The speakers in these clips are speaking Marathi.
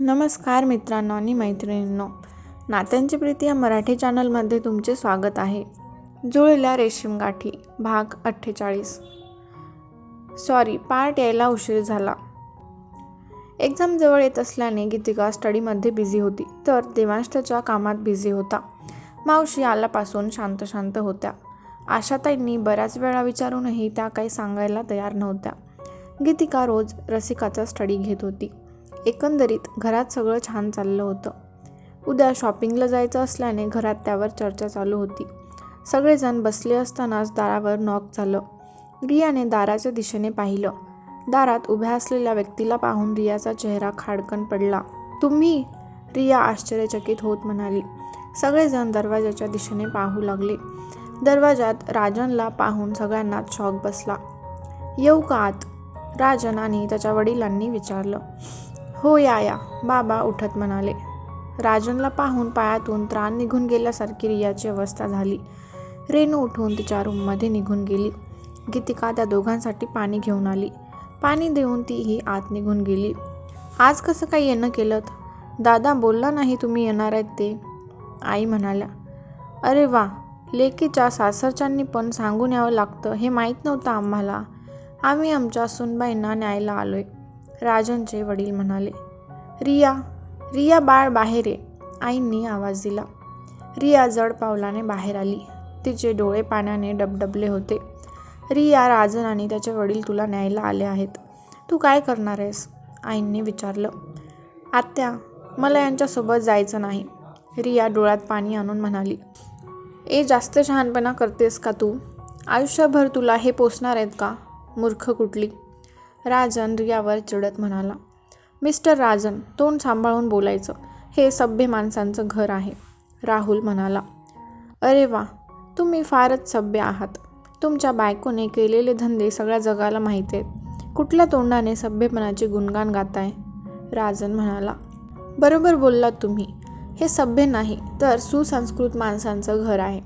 नमस्कार मित्रांनो आणि मैत्रिणींनो. नात्यांची प्रीती या मराठी चॅनलमध्ये तुमचे स्वागत आहे. जुळल्या रेशीम गाठी भाग अठ्ठेचाळीस. सॉरी पार्ट यायला उशीर झाला. एक्झाम जवळ येत असल्याने गीतिका स्टडीमध्ये बिझी होती तर देवांश त्याच्या कामात बिझी होता. मावशी आल्यापासून शांत शांत होत्या. आशाताईंनी बऱ्याच वेळा विचारूनही त्या काही सांगायला तयार नव्हत्या. गीतिका रोज रसिकाचा स्टडी घेत होती. एकंदरीत घरात सगळं छान चाललं होतं. उद्या शॉपिंगला जायचं असल्याने घरात त्यावर चर्चा चालू होती. सगळेजण बसले असतानाच दारावर नॉक झालं. रियाने दाराच्या दिशेने पाहिलं. दारात उभ्या असलेल्या व्यक्तीला पाहून रियाचा चेहरा खाडकन पडला. तुम्ही? रिया आश्चर्यचकित होत म्हणाली. सगळेजण दरवाजाच्या दिशेने पाहू लागले. दरवाजात राजनला पाहून सगळ्यांना शॉक बसला. येऊ का आत? राजन आणि त्याच्या वडिलांनी विचारलं. हो या या बाबा उठत म्हणाले. राजनला पाहून पायातून त्राण निघून गेल्यासारखी रियाची अवस्था झाली. रेणू उठून तिच्या रूममध्ये निघून गेली. गीतिका त्या दोघांसाठी पाणी घेऊन आली. पाणी देऊन तीही आत निघून गेली. आज कसं काही येणं केलं दादा बोलला नाही तुम्ही येणार आहेत ते. आई म्हणाल्या. अरे वा लेकीच्या सासरच्यांनी पण सांगून यावं लागतं हे माहीत नव्हतं आम्हाला. आम्ही आमच्या सुनबाईंना न्यायला आलोय. राजनचे वडील म्हणाले रिया रिया बाळ बाहेर ये आईंनी आवाज दिला. रिया जड पावलाने बाहेर आली. तिचे डोळे पाण्याने डबडबले होते. रिया राजन आणि त्याचे वडील तुला न्यायला आले आहेत. तू काय करणार आहेस? आईंनी विचारलं. आत्या मला यांच्यासोबत जायचं नाही रिया डोळ्यात पाणी आणून म्हणाली. ए जास्त शहाणपणा करतेस का तू? आयुष्यभर तुला हे पोचणार आहेत का? मूर्ख कुठली. राजन रियावर चिडत म्हणाला मिस्टर राजन तोंड सांभाळून बोलायचं. हे सभ्य माणसांचं घर आहे. राहुल म्हणाला अरे वा तुम्ही फारच सभ्य आहात. तुमच्या बायकोने केलेले धंदे सगळ्या जगाला माहीत आहेत. कुठल्या तोंडाने सभ्यपणाचे गुणगान गाताय? राजन म्हणाला बरोबर बोललात तुम्ही. हे सभ्य नाही तर सुसंस्कृत माणसांचं घर आहे.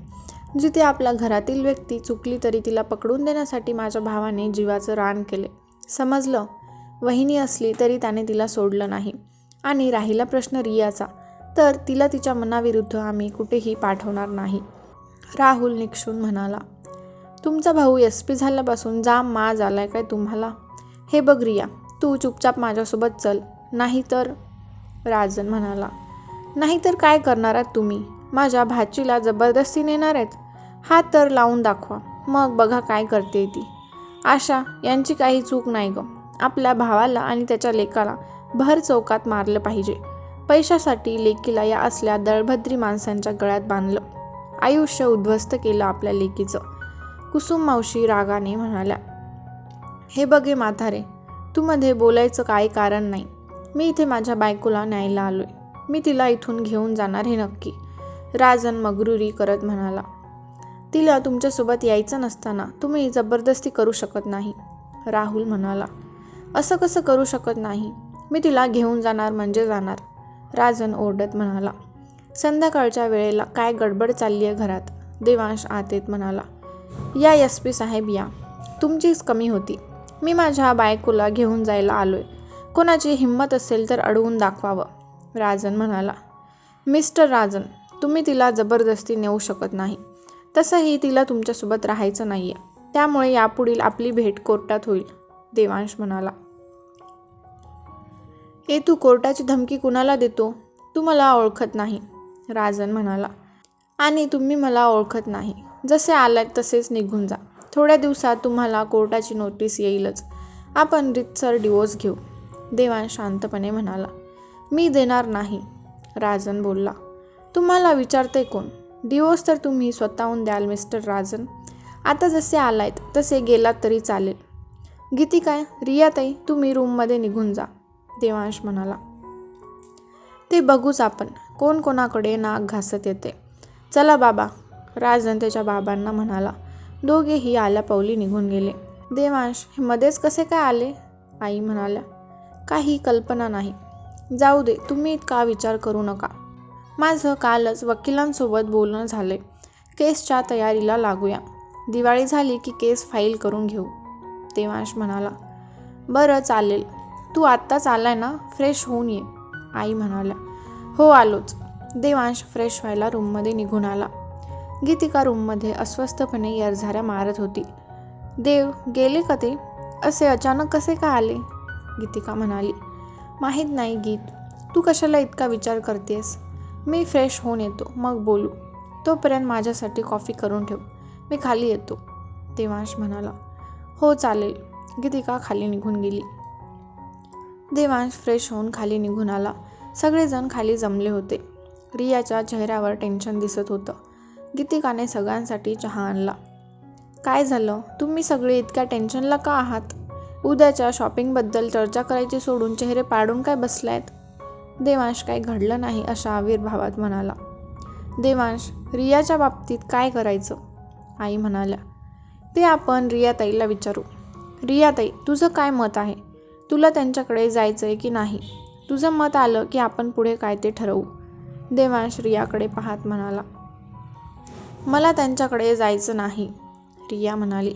जिथे आपल्या घरातील व्यक्ती चुकली तरी तिला पकडून देण्यासाठी माझ्या भावाने जीवाचं रान केले. समजलं. वहिनी असली तरी त्याने तिला सोडलं नाही. आणि राहिला प्रश्न रियाचा. तर तिला तिच्या मनाविरुद्ध आम्ही कुठेही पाठवणार नाही. राहुल निक्षून म्हणाला तुमचा भाऊ एस पी झाल्यापासून जाम माज आलाय काय तुम्हाला? हे बघ रिया तू चुपचाप माझ्यासोबत चल. नाहीतर राजन म्हणाला नाहीतर काय करणार आहात तुम्ही? माझ्या भाचीला जबरदस्ती नेणार आहेत? हात तर लावून दाखवा. मग बघा काय करते ती. आशा यांची काही चूक नाही गं. आपल्या भावाला आणि त्याच्या लेकाला भर चौकात मारलं पाहिजे. पैशासाठी लेकीला या असल्या दळभद्री माणसांच्या गळ्यात बांधलं. आयुष्य उद्ध्वस्त केलं आपल्या लेकीचं. कुसुम मावशी रागाने म्हणाल्या हे बघे माथारे तू मध्ये बोलायचं काही कारण नाही. मी इथे माझ्या बायकोला न्यायला आलोय. मी तिला इथून घेऊन जाणार हे नक्की. राजन मगरुरी करत म्हणाला तिला तुमच्यासोबत यायचं नसताना तुम्ही जबरदस्ती करू शकत नाही. राहुल म्हणाला. असं कसं करू शकत नाही? मी तिला घेऊन जाणार म्हणजे जाणार. राजन ओरडत म्हणाला. संध्याकाळच्या वेळेला काय गडबड चालली आहे घरात? देवांश आतेत म्हणाला. या एस पी साहेब या. तुमचीच कमी होती. मी माझ्या बायकोला घेऊन जायला आलोय. कोणाची हिंमत असेल तर अडवून दाखवावं. राजन म्हणाला. मिस्टर राजन तुम्ही तिला जबरदस्ती नेऊ शकत नाही. तसंही तिला तुमच्यासोबत राहायचं नाही आहे त्यामुळे यापुढील आपली भेट कोर्टात होईल देवांश म्हणाला. ए तू कोर्टाची धमकी कुणाला देतो? तू मला ओळखत नाही राजन म्हणाला. आणि तुम्ही मला ओळखत नाही. जसे आलात तसेच निघून जा. थोड्या दिवसात तुम्हाला कोर्टाची नोटीस येईलच. आपण रितसर डिवोर्स घेऊ देवांश शांतपणे म्हणाला. मी देणार नाही राजन बोलला. तुम्हाला विचारते कोण? डिवोर्स तर तुम्ही स्वतःहून द्याल मिस्टर राजन. आता जसे आलायत तसे गेलात तरी चालेल. गीती काय? रियाताई तुम्ही रूममध्ये निघून जा देवांश म्हणाला. ते बघूच आपण कोण कोणाकडे नाक घासत येते. चला बाबा राजन त्याच्या बाबांना म्हणाला. दोघेही आल्या पावली निघून गेले. देवांश हे मध्येच कसे काय आले? आई म्हणाल्या. काही कल्पना नाही. जाऊ दे तुम्ही इतका विचार करू नका. माझं कालच वकिलांसोबत बोलणं झालं केसच्या तयारीला लागूया. दिवाळी झाली की केस फाईल करून घेऊ देवांश म्हणाला. बरं चालेल. तू आत्ताच आलाय ना? फ्रेश होऊन ये आई म्हणाल्या. हो आलोच. देवांश फ्रेश व्हायला रूममध्ये निघून आला. गीतिका रूममध्ये अस्वस्थपणे यरझाऱ्या मारत होती. देव गेले का ते? असे अचानक कसे काय आले? गीतिका म्हणाली. माहीत नाही गीत. तू कशाला इतका विचार करतेस? मी फ्रेश होऊन येतो मग बोलू. तोपर्यंत माझ्यासाठी कॉफी करून ठेव. मी खाली येतो देवांश म्हणाला. हो चालेल. गीतिका खाली निघून गेली. देवांश फ्रेश होऊन खाली निघून आला. सगळेजण खाली जमले होते. रियाच्या चेहऱ्यावर टेन्शन दिसत होतं. गीतिकाने सगळ्यांसाठी चहा आणला. काय झालं? तुम्ही सगळे इतक्या टेन्शनला का आहात? उद्याच्या शॉपिंगबद्दल चर्चा करायची सोडून चेहरे पाडून काय बसलायत? देवांश काही घडलं नाही अशा आविर्भावात म्हणाला. देवांश रियाच्या बाबतीत काय करायचं? आई म्हणाल्या ते आपण रियाताईला विचारू. रियाताई तुझं काय मत आहे? तुला त्यांच्याकडे जायचं आहे की नाही? तुझं मत आलं की आपण पुढे काय ते ठरवू? देवांश रियाकडे पाहत म्हणाला मला त्यांच्याकडे जायचं नाही. रिया म्हणाली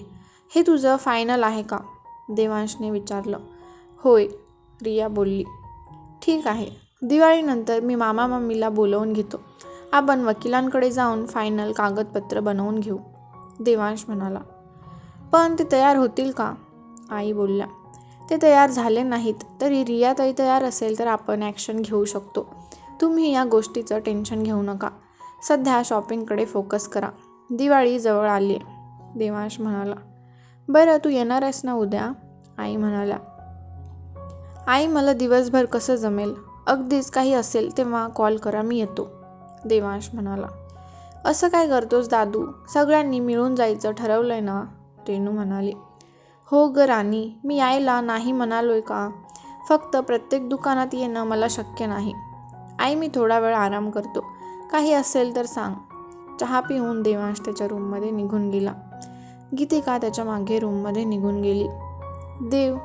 हे तुझं फायनल आहे का? देवांशने विचारलं होय रिया बोलली ठीक आहे. दिवाळीनंतर मी मामा मम्मीला बोलवून घेतो. आपण वकिलांकडे जाऊन फायनल कागदपत्र बनवून घेऊ देवांश म्हणाला. पण ते तयार होतील का? आई बोलल्या. ते तयार झाले नाहीत तरी रियाताई तयार असेल तर आपण ॲक्शन घेऊ शकतो. तुम्ही या गोष्टीचं टेन्शन घेऊ नका. सध्या शॉपिंगकडे फोकस करा. दिवाळी जवळ आली आहे देवांश म्हणाला. बरं तू येणार आहेस ना उद्या? आई म्हणाल्या. आई मला दिवसभर कसं जमेल? अगदीच काही असेल तेव्हा कॉल करा मी येतो. देवांश म्हणाला. असं काय करतोस दादू? सगळ्यांनी मिळून जायचं ठरवलंय ना? रेणू म्हणाली. हो ग राणी मी यायला नाही म्हणालोय का? फक्त प्रत्येक दुकानात येणं मला शक्य नाही. आई मी थोडा वेळ आराम करतो. काही असेल तर सांग. चहा पिऊन देवांश त्याच्या रूममध्ये निघून गेला. गीतिका त्याच्यामागे रूममध्ये निघून गेली. देव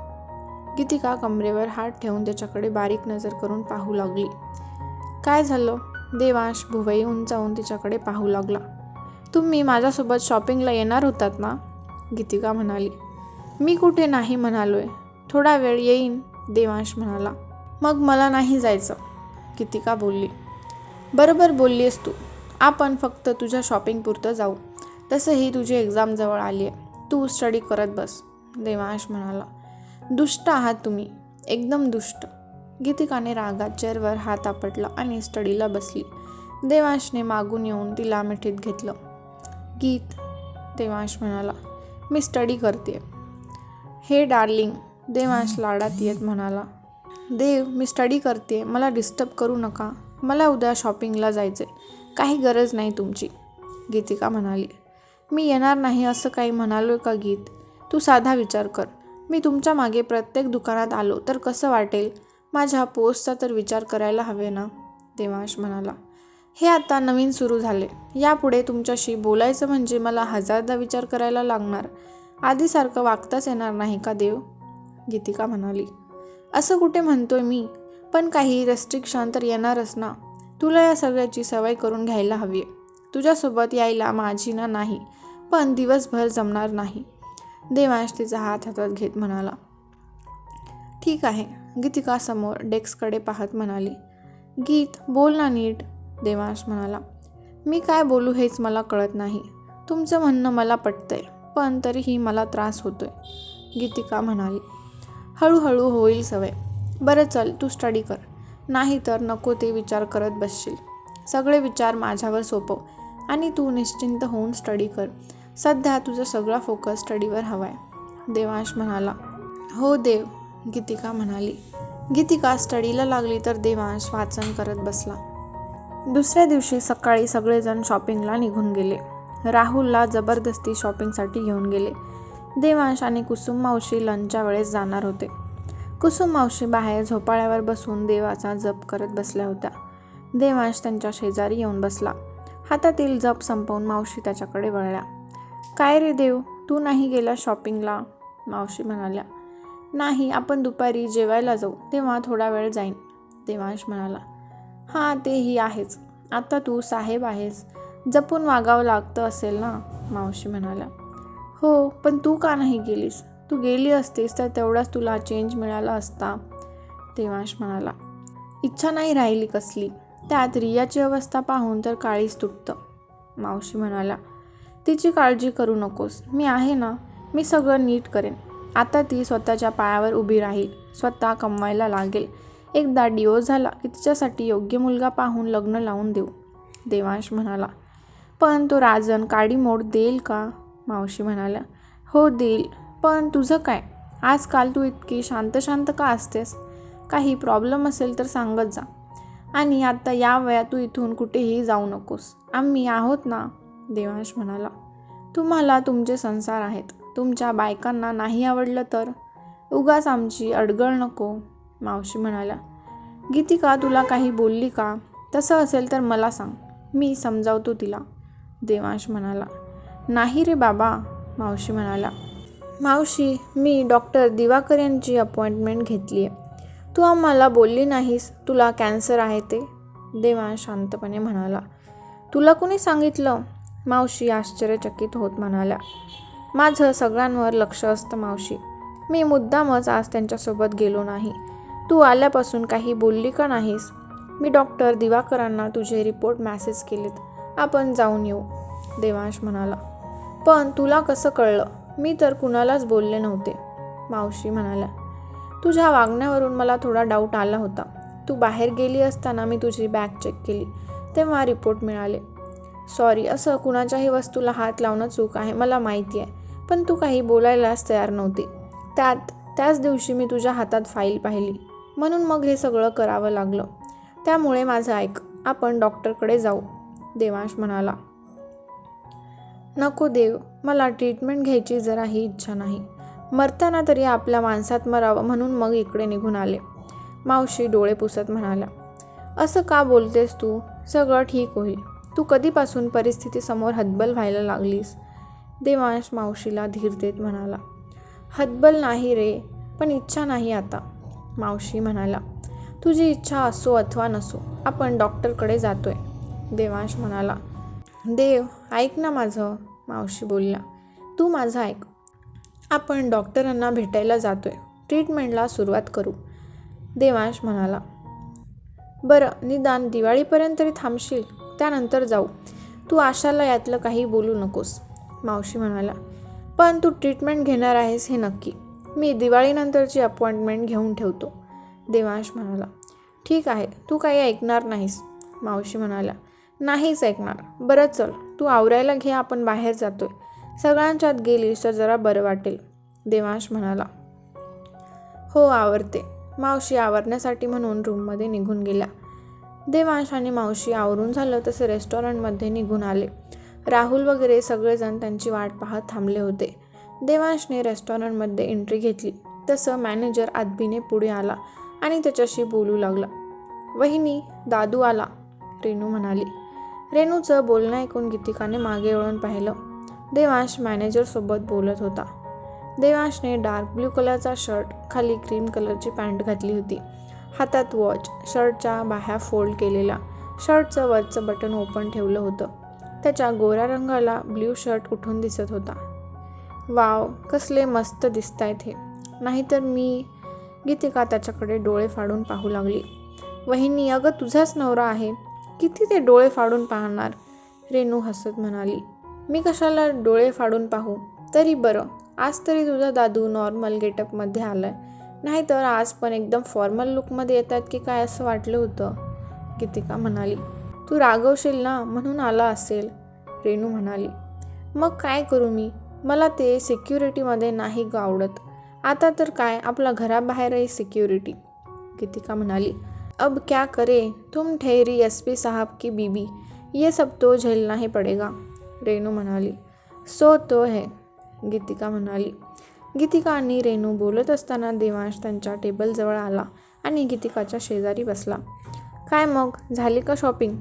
गीतिका कमरेवर हात ठेवून त्याच्याकडे बारीक नजर करून पाहू लागली. काय झालं? देवांश भुवई उंचावून तिच्याकडे पाहू लागला. तुम्ही माझ्यासोबत शॉपिंगला येणार होतात ना? गीतिका म्हणाली. मी कुठे नाही म्हणालोय. थोडा वेळ येईन देवांश म्हणाला. मग मला नाही जायचं. गीतिका बोलली. बरोबर बोललीस तू. आपण फक्त तुझ्या शॉपिंगपुरतं जाऊ. तसंही तुझी एक्झाम जवळ आली आहे तू स्टडी करत बस देवांश म्हणाला. दुष्ट आहात तुम्ही. एकदम दुष्ट. गीतिकाने रागात चेअरवर हात आपटला आणि स्टडीला बसली. देवांशने मागून येऊन तिला मिठीत घेतलं. गीत देवांश म्हणाला मी स्टडी करते हे डार्लिंग देवांश लाडात येत म्हणाला देव मी स्टडी करते मला डिस्टर्ब करू नका. मला उद्या शॉपिंगला जायचे काही गरज नाही तुमची. गीतिका म्हणाली मी येणार नाही असं काही म्हणालो का गीत? तू साधा विचार कर. मी तुमच्या मागे प्रत्येक दुकानात आलो तर कसं वाटेल? माझ्या पोस्टचा तर विचार करायला हवे ना? देवांश म्हणाला. हे आता नवीन सुरू झाले. यापुढे तुमच्याशी बोलायचं म्हणजे मला हजारदा विचार करायला लागणार. आधीसारखं वागताच येणार नाही का देव? गीतिका म्हणाली. असं कुठे म्हणतोय मी? पण काही रेस्ट्रिक्शन तर येणारच ना? तुला या सगळ्याची सवय करून घ्यायला हवी आहे तुझ्यासोबत यायला माझी ना नाही. पण दिवसभर जमणार नाही. देवांश तिचा हात हातात घेत म्हणाला ठीक आहे. गीतिकासमोर डेस्ककडे पाहत म्हणाली गीत बोल ना नीट. देवांश म्हणाला मी काय बोलू हेच मला कळत नाही. तुमचं म्हणणं मला पटतंय पण तरीही मला त्रास होतोय. गीतिका म्हणाली हळूहळू होईल सवय. बरं चल तू स्टडी कर. नाही तर नको ते विचार करत बसशील. सगळे विचार माझ्यावर सोपव आणि तू निश्चिंत होऊन स्टडी कर. सध्या तुझा सगळा फोकस स्टडीवर हवा आहे देवांश म्हणाला हो देव गीतिका म्हणाली. गीतिका स्टडीला लागली तर देवांश वाचन करत बसला. दुसऱ्या दिवशी सकाळी सगळेजण शॉपिंगला निघून गेले. राहुलला जबरदस्ती शॉपिंगसाठी घेऊन गेले. देवांश आणि कुसुम मावशी लंचच्या वेळेस जाणार होते. कुसुम मावशी बाहेर झोपाळ्यावर बसून देवाचा जप करत बसल्या होत्या. देवांश त्यांच्या शेजारी येऊन बसला. हातातील जप संपवून मावशी त्याच्याकडे वळल्या. काय रे देव तू नाही गेला शॉपिंगला? मावशी म्हणाल्या. नाही आपण दुपारी जेवायला जाऊ तेव्हा थोडा वेळ जाईन. देवांश म्हणाला. हां तेही आहेच. आता तू साहेब आहेस. जपून वागावं लागतं असेल ना? मावशी म्हणाल्या. हो पण तू का नाही गेलीस? तू गेली असतीस तर तेवढाच तुला चेंज मिळाला असता. देवांश म्हणाला. इच्छा नाही राहिली कसली. त्यात रियाची अवस्था पाहून तर काळीच तुटतं. मावशी म्हणाला तिची काळजी करू नकोस. मी आहे ना मी सगळं नीट करेन. आता ती स्वतःच्या पायावर उभी राहील स्वतः कमवायला लागेल. एकदा डिओ झाला की तिच्यासाठी योग्य मुलगा पाहून लग्न लावून देऊ देवांश म्हणाला. पण तो राजन काडी मोड देईल का? मावशी म्हणाल्या. हो देईल. पण तुझं काय? आजकाल तू इतकी शांत शांत का असतेस? काही प्रॉब्लेम असेल तर सांगत जा. आणि आता या वयात तू इथून कुठेही जाऊ नकोस. आम्ही आहोत ना देवांश म्हणाला तुम्हाला तुमचे संसार आहेत. तुमच्या बायकांना नाही आवडलं तर? उगाच आमची अडगळ नको मावशी म्हणाल्या. गीतिका तुला काही बोलली का? तसं असेल तर मला सांग. मी समजावतो तिला देवांश म्हणाला. नाही रे बाबा मावशी म्हणाला. मावशी मी डॉक्टर दिवाकर यांची अपॉइंटमेंट घेतली आहे तू आम्हाला बोलली नाहीस तुला कॅन्सर आहे ते? देवांश शांतपणे म्हणाला. तुला कोणी सांगितलं? मावशी आश्चर्यचकित होत म्हणाल्या माझं सगळ्यांवर लक्ष असतं मावशी. मी मुद्दामच आज त्यांच्यासोबत गेलो नाही. तू आल्यापासून काही बोलली का नाहीस? मी डॉक्टर दिवाकरांना तुझे रिपोर्ट मॅसेज केलेत. आपण जाऊन येऊ देवांश म्हणाला. पण तुला कसं कळलं? मी तर कुणालाच बोलले नव्हते मावशी म्हणाल्या. तुझ्या वागण्यावरून मला थोडा डाऊट आला होता. तू बाहेर गेली असताना मी तुझी बॅग चेक केली. तेव्हा रिपोर्ट मिळाले. सॉरी असं कुणाच्याही वस्तूला हात लावणं चूक आहे मला माहिती आहे. पण तू काही बोलायलाच तयार नव्हती. त्यात त्याच दिवशी मी तुझ्या हातात फाईल पाहिली. म्हणून मग हे सगळं करावं लागलं. त्यामुळे माझं ऐक आपण डॉक्टरकडे जाऊ देवांश म्हणाला. नको देव मला ट्रीटमेंट घ्यायची जराही इच्छा नाही. मरताना तरी आपल्या माणसात मरावं म्हणून मग इकडे निघून आले. मावशी डोळे पुसत म्हणाल्या. असं का बोलतेस तू? सगळं ठीक होईल. तू कधीपासून परिस्थितीसमोर हतबल व्हायला लागलीस? देवांश मावशीला धीर देत म्हणाला. हतबल नाही रे पण इच्छा नाही आता. मावशी म्हणाला. तुझी इच्छा असो अथवा नसो आपण डॉक्टरकडे जातोय. देवांश म्हणाला. देव ऐक ना माझं मावशी बोलला. तू माझं ऐक. आपण डॉक्टरांना भेटायला जातोय. ट्रीटमेंटला सुरुवात करू. देवांश म्हणाला. बरं निदान दिवाळीपर्यंत तरी थांबशील? त्यानंतर जाऊ. तू आशाला यातलं काही बोलू नकोस. मावशी म्हणाला पण तू ट्रीटमेंट घेणार आहेस हे नक्की. मी दिवाळीनंतरची अपॉइंटमेंट घेऊन ठेवतो. देवांश म्हणाला ठीक आहे तू काही ऐकणार नाहीस. मावशी म्हणाला नाहीच ऐकणार. बरं चल तू आवरायला घे आपण बाहेर जातोय. सगळ्यांच्यात गेलीस तर जरा बरं वाटेल. देवांश म्हणाला हो आवरते. मावशी आवरण्यासाठी म्हणून रूममध्ये निघून गेल्या. देवांश आणि मावशी आवरून झालं तसे रेस्टॉरंटमध्ये निघून आले. राहुल वगैरे सगळेजण त्यांची वाट पाहत थांबले होते. देवांशने रेस्टॉरंटमध्ये एंट्री घेतली. तसं मॅनेजर आदबीने पुढे आला आणि त्याच्याशी बोलू लागला. वहिनी दादू आला रेणू म्हणाली. रेणूचं बोलणं ऐकून गीतिकाने मागे वळून पाहिलं. देवांश मॅनेजरसोबत बोलत होता. देवांशने डार्क ब्ल्यू कलरचा शर्ट खाली क्रीम कलरची पॅन्ट घातली होती. हातात वॉच शर्टच्या बाह्या फोल्ड केलेला. शर्टचं वरचं बटन ओपन ठेवलं होतं. त्याच्या गोऱ्या रंगाला ब्ल्यू शर्ट उठून दिसत होता. वाव कसले मस्त दिसतायत हे. नाहीतर मी गीतिका त्याच्याकडे डोळे फाडून पाहू लागली. वहिनी अगं तुझाच नवरा आहे. किती ते डोळे फाडून पाहणार? रेणू हसत म्हणाली. मी कशाला डोळे फाडून पाहू? तरी बरं. आज तरी तुझा दादू नॉर्मल गेटअपमध्ये आलाय. नाहीतर आज पण एकदम फॉर्मल लुकमध्ये येतात की काय असं वाटलं होतं. गीतिका म्हणाली तू रागवशील ना म्हणून आला असेल. रेणू म्हणाली मग काय करू मी? मला ते सिक्युरिटीमध्ये नाही ग आवडत. आता तर काय? आपला घराबाहेरही सिक्युरिटी गीतिका म्हणाली अब क्या करे? तुम ठेरी एस पी साहब की बीबी. ये सब तो झेलना ही पडेगा. रेणू म्हणाली सो तो है. गीतिका म्हणाली गीतिका आणि रेणू बोलत असताना देवांश त्यांच्या टेबलजवळ आला आणि गीतिकाच्या शेजारी बसला. काय मग? झाली का शॉपिंग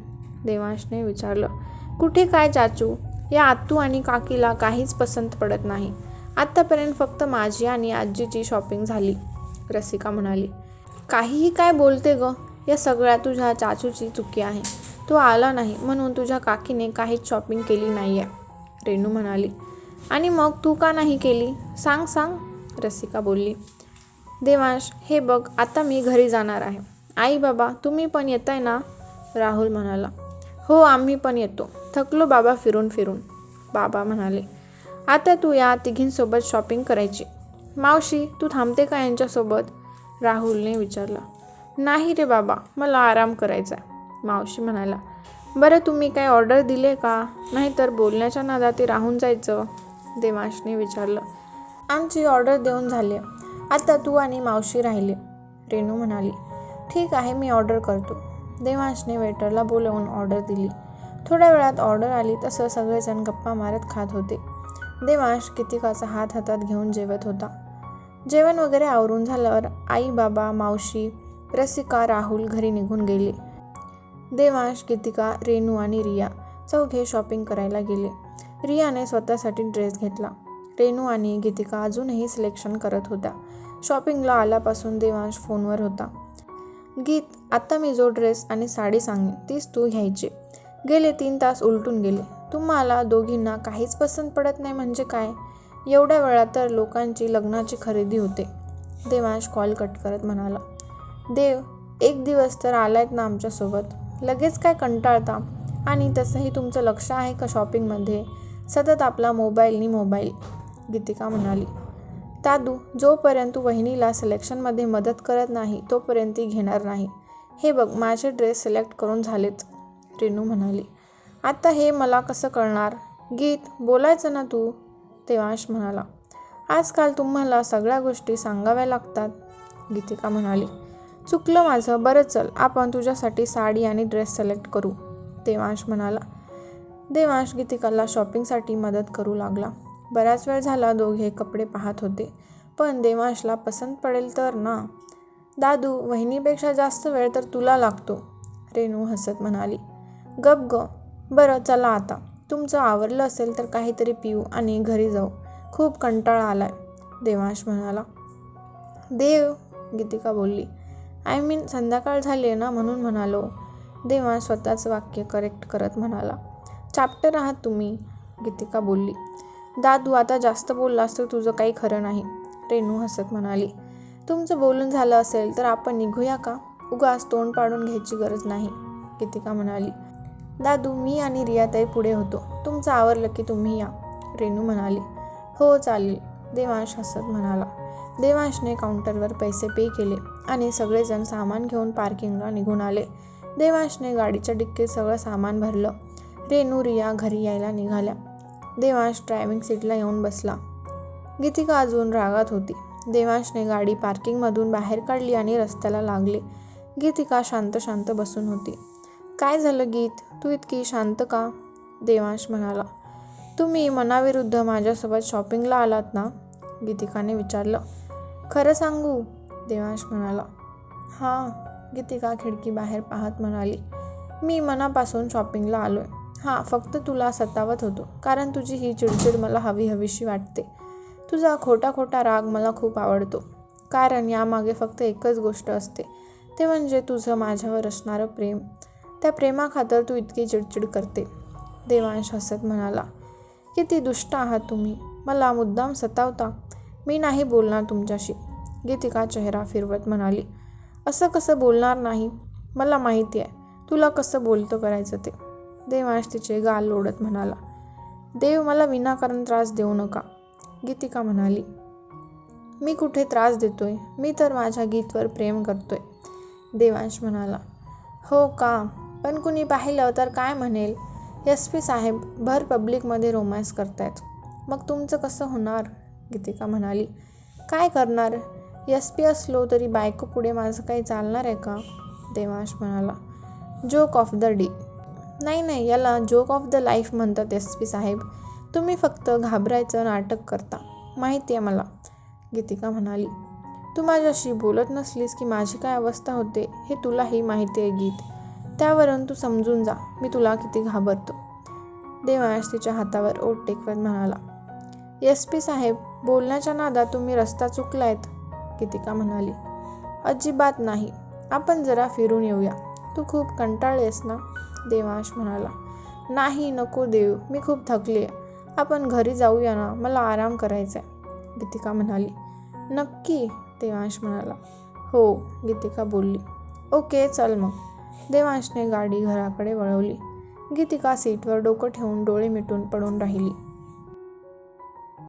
देवांशने विचारलं. कुठे काय चाचू? या आत्तू आणि काकीला काहीच पसंत पडत नाही. आत्तापर्यंत फक्त माझी आणि आजीची शॉपिंग झाली रसिका म्हणाली. काहीही काय बोलते ग? या सगळ्या तुझ्या चाचूची चुकी आहे. तो आला नाही म्हणून तुझ्या काकीने काहीच शॉपिंग केली नाही आहे रेणू म्हणाली. आणि मग तू का नाही केली? सांग सांग रसिका बोलली. देवांश हे बघ आता मी घरी जाणार आहे. आई बाबा तुम्ही पण येताय ना? राहुल म्हणाला. हो आम्ही पण येतो. थकलो बाबा फिरून फिरून. बाबा म्हणाले. आता तू या तिघींसोबत शॉपिंग करायची. मावशी तू थांबते का यांच्यासोबत? राहुलने विचारलं. नाही रे बाबा मला आराम करायचा आहे. मावशी म्हणाला. बरं तुम्ही काय ऑर्डर दिले का? नाहीतर बोलण्याच्या नादात ते राहून जायचं. देवांशने विचारलं. आमची ऑर्डर देऊन झाली. आता तू आणि मावशी राहिले. रेणू म्हणाली ठीक आहे मी ऑर्डर करतो. देवांशने वेटरला बोलवून ऑर्डर दिली. थोड्या वेळात ऑर्डर आली तसं सगळेजण गप्पा मारत खात होते. देवांश कितिकाचा हात हातात घेऊन जेवत होता. जेवण वगैरे आवरून झाल्यावर आई बाबा मावशी रसिका राहुल घरी निघून गेले. देवांश गीतिका रेणू आणि रिया चौघे शॉपिंग करायला गेले. रियाने स्वतःसाठी ड्रेस घेतला. रेणू आणि गीतिका अजूनही सिलेक्शन करत होत्या. शॉपिंगला आल्यापासून देवांश फोनवर होता. गीत आत्ता मी जो ड्रेस आणि साडी सांगेन तीच तू घ्यायची. गेले तीन तास उलटून गेले. तुम्हाला दोघींना काहीच पसंत पडत नाही म्हणजे काय? एवढ्या वेळा तर लोकांची लग्नाची खरेदी होते. देवांश कॉल कट करत म्हणाला देव एक दिवस तर आलायत ना आमच्यासोबत. लगेच काय कंटाळता? आणि तसंही तुमचं लक्ष आहे का शॉपिंगमध्ये सतत आपला मोबाईलनी मोबाईल गीतिका म्हणाली. दादू जोपर्यंत तू वहिनीला सिलेक्शनमध्ये मदत करत नाही तोपर्यंत ती घेणार नाही. हे बघ माझे ड्रेस सिलेक्ट करून झालेच रेणू म्हणाली. आता हे मला कसं कळणार? गीत बोलायचं ना तू? देवांश म्हणाला. आजकाल तुम्हाला सगळ्या गोष्टी सांगाव्या लागतात गीतिका म्हणाली. चुकलं माझं बरं चल आपण तुझ्यासाठी साडी आणि ड्रेस सिलेक्ट करू देवांश म्हणाला. देवांश गीतिकाला शॉपिंगसाठी मदत करू लागला. बराच वेळ झाला दोघे कपडे पाहत होते. पण देवांशला पसंत पडेल तर ना? दादू वहिनीपेक्षा जास्त वेळ तर तुला लागतो रेणू हसत म्हणाली. गप ग. बरं चला आता. तुमचं आवरलं असेल तर काहीतरी पिऊ आणि घरी जाऊ. खूप कंटाळा आलाय देवांश म्हणाला. देव गीतिका बोलली. आय मीन संध्याकाळ झाली आहे ना? म्हणून म्हणालो. देवांश स्वतःचं वाक्य करेक्ट करत म्हणाला. चॅप्टर आहात तुम्ही गीतिका बोलली. दादू आता जास्त बोललास तर तुझं काही खरं नाही रेणू हसत म्हणाली. तुमचं बोलून झालं असेल तर आपण निघूया का? उगाच तोंड पाडून घ्यायची गरज नाही गीतिका म्हणाली. दादू मी आणि रियाताई पुढे होतो. तुमचं आवरलं की तुम्ही या रेणू म्हणाली. हो चालेल देवांश हसत म्हणाला. देवांशने काउंटरवर पैसे पे केले आणि सगळेजण सामान घेऊन पार्किंगला निघून आले. देवांशने गाडीच्या डिक्कीत सगळं सामान भरलं. रेणू रिया घरी यायला निघाल्या. देवांश ड्रायव्हिंग सीटला येऊन बसला. गीतिका अजून रागात होती. देवांशने गाडी पार्किंगमधून बाहेर काढली आणि रस्त्याला लागले. गीतिका शांत शांत बसून होती. काय झालं गीत? तू इतकी शांत का? देवांश म्हणाला. तुम्ही मनाविरुद्ध माझ्यासोबत शॉपिंगला आलात ना? गीतिकाने विचारलं. खरं सांगू? देवांश म्हणाला. हां गीतिका खिडकी बाहेर पाहत म्हणाली. मी मनापासून शॉपिंगला आलो आहे हां फक्त तुला सतावत होतो कारण तुझी ही चिडचिड मला हवी हवीशी वाटते. तुझा खोटा खोटा राग मला खूप आवडतो कारण यामागे फक्त एकच गोष्ट असते ते म्हणजे तुझं माझ्यावर असणारं प्रेम. त्या प्रेमाखातर तू इतकी चिडचिड करते देवांश हसत म्हणाला. किती दुष्ट आहात तुम्ही मला मुद्दाम सतावता मी नाही बोलणार तुमच्याशी गीतिका चेहरा फिरवत म्हणाली. असं कसं बोलणार नाही मला माहिती आहे तुला कसं बोलतं करायचं ते. देवांश तिचे गाल लोडत म्हणाला देव मला विनाकारण त्रास देऊ नका. गीतिका म्हणाली मी कुठे त्रास देतोय? मी तर माझ्या गीतवर प्रेम करतोय. देवांश म्हणाला हो का? पण कुणी पाहिलं तर काय म्हणेल? एस पी साहेब भर पब्लिकमध्ये रोमॅन्स करतायत. मग तुमचं कसं होणार? गीतिका म्हणाली काय करणार? एस पी असलो तरी बायको पुढे माझं काही चालणार आहे का? देवांश म्हणाला जोक ऑफ द डे नाही नाही याला जोक ऑफ द लाईफ म्हणतात एस पी साहेब. तुम्ही फक्त घाबरायचं नाटक करता. माहिती आहे मला गीतिका म्हणाली. तू माझ्याशी बोलत नसलीस की माझी काय अवस्था होते हे तुलाही माहिती आहे गीत. त्यावरून तू समजून जा मी तुला किती घाबरतो. देवांश तिच्या हातावर ओट टेकवत म्हणाला. एस पी साहेब बोलण्याच्या नादात तुम्ही रस्ता चुकलायत गीतिका म्हणाली. अजिबात नाही आपण जरा फिरून येऊया. तू खूप कंटाळलेस ना? देवांश म्हणाला नाही नको देव मी खूप थकले आपण घरी जाऊया ना मला आराम करायचा आहे गीतिका म्हणाली नक्की देवांश म्हणाला. हो गीतिका बोलली. ओके चल मग. देवांशने गाडी घराकडे वळवली. गीतिका सीटवर डोकं ठेवून डोळे मिटून पडून राहिली.